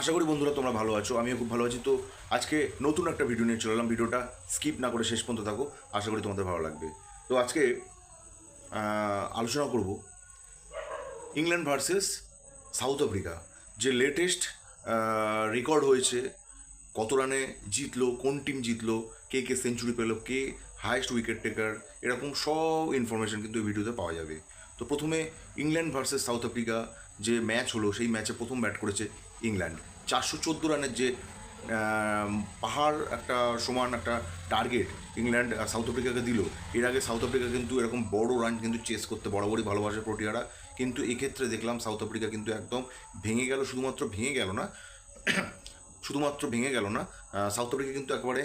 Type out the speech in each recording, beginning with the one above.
আশা করি বন্ধুরা তোমরা ভালো আছো, আমিও খুব ভালো আছি। তো আজকে নতুন একটা ভিডিও নিয়ে চলে এলাম। ভিডিওটা স্কিপ না করে শেষ পর্যন্ত থাকো, আশা করি তোমাদের ভালো লাগবে। তো আজকে আলোচনা করব ইংল্যান্ড ভার্সেস সাউথ আফ্রিকা যে লেটেস্ট রেকর্ড হয়েছে, কত রানে জিতলো, কোন টিম জিতলো, কে কে সেঞ্চুরি পেল, কে হায়েস্ট উইকেট টেকার এরকম সব ইনফরমেশন কিন্তু এই ভিডিওতে পাওয়া যাবে। তো প্রথমে ইংল্যান্ড ভার্সেস সাউথ আফ্রিকা যে ম্যাচ হলো, সেই ম্যাচে প্রথম ব্যাট করেছে ইংল্যান্ড। চারশো চোদ্দ রানের যে পাহাড় একটা সমান একটা টার্গেট ইংল্যান্ড সাউথ আফ্রিকাকে দিল, এর আগে সাউথ আফ্রিকা কিন্তু এরকম বড় রান কিন্তু চেস করতে, বরাবরই ভালোবাসে প্রোটিয়ারা। কিন্তু এক্ষেত্রে দেখলাম সাউথ আফ্রিকা কিন্তু একদম ভেঙে গেল, শুধুমাত্র ভেঙে গেল না, শুধুমাত্র ভেঙে গেল না সাউথ আফ্রিকা কিন্তু একেবারে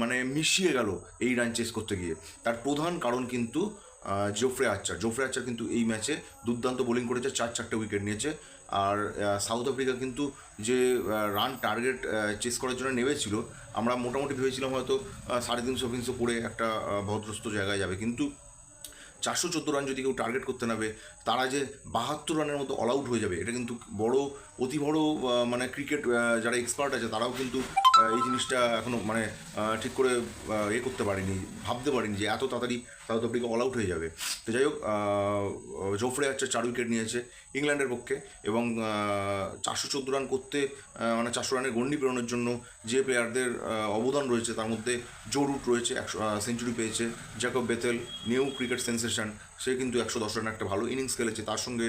মানে মিশিয়ে গেল এই রান চেস করতে গিয়ে। তার প্রধান কারণ কিন্তু জোফ্রে আচ্চার জোফ্রে আচ্চার কিন্তু এই ম্যাচে দুর্দান্ত বোলিং করেছে, চার চারটে উইকেট নিয়েছে। আর সাউথ আফ্রিকা কিন্তু যে রান টার্গেট চেস করার জন্য নেমেছিল, আমরা মোটামুটি ভেবেছিলাম হয়তো সাড়ে তিনশো তিনশো করে একটা ভদ্রস্ত জায়গায় যাবে। কিন্তু চারশো চোদ্দ রান যদি কেউ টার্গেট করতে নাবে তারা যে বাহাত্তর রানের মতো অল আউট হয়ে যাবে, এটা কিন্তু বড় অতি বড় মানে ক্রিকেট যারা এক্সপার্ট আছে, তারাও কিন্তু এই জিনিসটা এখনও মানে ঠিক করে এ করতে পারেনি, ভাবতে পারেনি যে এত তাড়াতাড়ি সাউথ আফ্রিকা অল আউট হয়ে যাবে। তো যাই হোক জোফরে হচ্ছে চার উইকেট নিয়েছে ইংল্যান্ডের পক্ষে এবং চারশো চোদ্দ রান করতে মানে চারশো রানের গন্ডি পেরোনোর জন্য যে প্লেয়ারদের অবদান রয়েছে, তার মধ্যে জো রুট রয়েছে, একশো সেঞ্চুরি পেয়েছে Jacob Bethell new cricket sensation সে কিন্তু একশো দশ রানের একটা ভালো ইনিংস খেলেছে। তার সঙ্গে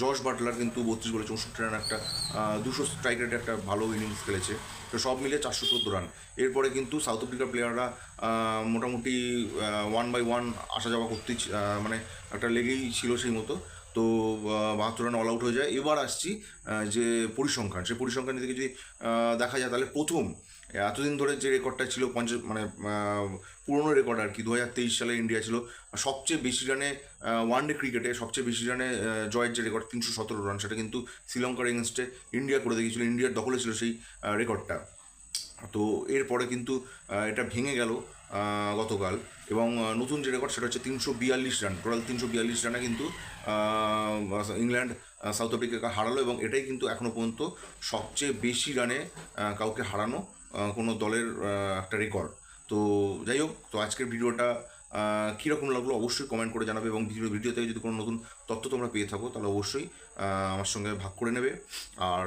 জশ বাটলার কিন্তু বত্রিশ বলে চৌষট্টি রান একটা দুশো স্ট্রাইক রেটে একটা ভালো ইনিংস খেলেছে। তো সব মিলে চারশো চোদ্দ রান। এরপরে কিন্তু সাউথ আফ্রিকার প্লেয়াররা মোটামুটি ওয়ান বাই ওয়ান আসা যাওয়া করতেই মানে একটা লেগেই ছিল সেই মতো। তো বাহাত্তর রান অল আউট হয়ে যায়। এবার আসছি যে পরিসংখ্যান। সেই পরিসংখ্যান থেকে যদি দেখা যায়, তাহলে প্রথম এতদিন ধরে যে রেকর্ডটা ছিল, পঞ্চাশ মানে পুরনো রেকর্ড আর কি দু হাজার তেইশ সালে ইন্ডিয়া ছিল। সবচেয়ে বেশি রানে ওয়ান ডে ক্রিকেটে সবচেয়ে বেশি রানে জয়ের যে রেকর্ড, তিনশো সতেরো রান সেটা কিন্তু শ্রীলঙ্কার এগেনস্টে ইন্ডিয়া করে দেখিয়েছিল। ইন্ডিয়ার দখলে ছিল সেই রেকর্ডটা। তো এরপরে কিন্তু এটা ভেঙে গেল গতকাল। এবং নতুন যে রেকর্ড, সেটা হচ্ছে তিনশো বিয়াল্লিশ রান টোটাল তিনশো বিয়াল্লিশ রানে কিন্তু ইংল্যান্ড সাউথ আফ্রিকাকে হারালো এবং এটাই কিন্তু এখনও পর্যন্ত সবচেয়ে বেশি রানে কাউকে হারানো কোনো দলের একটা রেকর্ড তো যাই হোক, তো আজকের ভিডিওটা কীরকম লাগল অবশ্যই কমেন্ট করে জানাবে এবং ভিডিও থেকে যদি কোনো নতুন তথ্য তোমরা পেয়ে থাকো, তাহলে অবশ্যই আমার সঙ্গে ভাগ করে নেবে। আর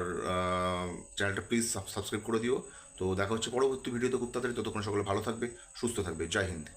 চ্যানেলটা প্লিজ সাবস্ক্রাইব করে দিও। তো দেখা হচ্ছে পরবর্তী ভিডিওতে খুব তাড়াতাড়ি। ততক্ষণ সকলে ভালো থাকবে, সুস্থ থাকবে। জয় হিন্দ।